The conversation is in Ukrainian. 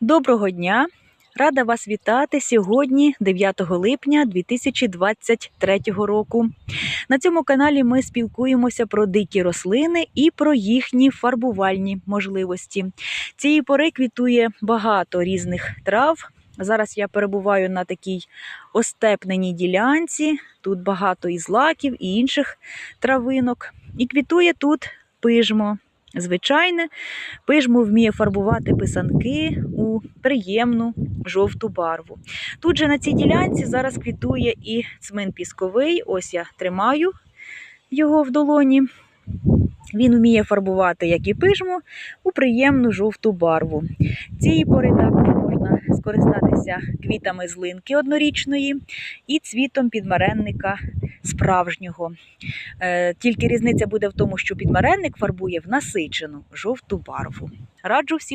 Доброго дня! Рада вас вітати сьогодні, 9 липня 2023 року. На цьому каналі ми спілкуємося про дикі рослини і про їхні фарбувальні можливості. Цієї пори квітує багато різних трав. Зараз я перебуваю на такій остепненій ділянці. Тут багато і злаків, і інших травинок. І квітує тут пижмо. Звичайне, пижмо вміє фарбувати писанки у приємну жовту барву. Тут же на цій ділянці зараз квітує і цмин пісковий. Ось я тримаю його в долоні. Він вміє фарбувати, як і пижмо, у приємну жовту барву. Цієї пори також можна скористатися квітами злинки однорічної і цвітом підмаренника справжнього. Е, Тільки різниця буде в тому, що підмаренник фарбує в насичену жовту барву. Раджу всім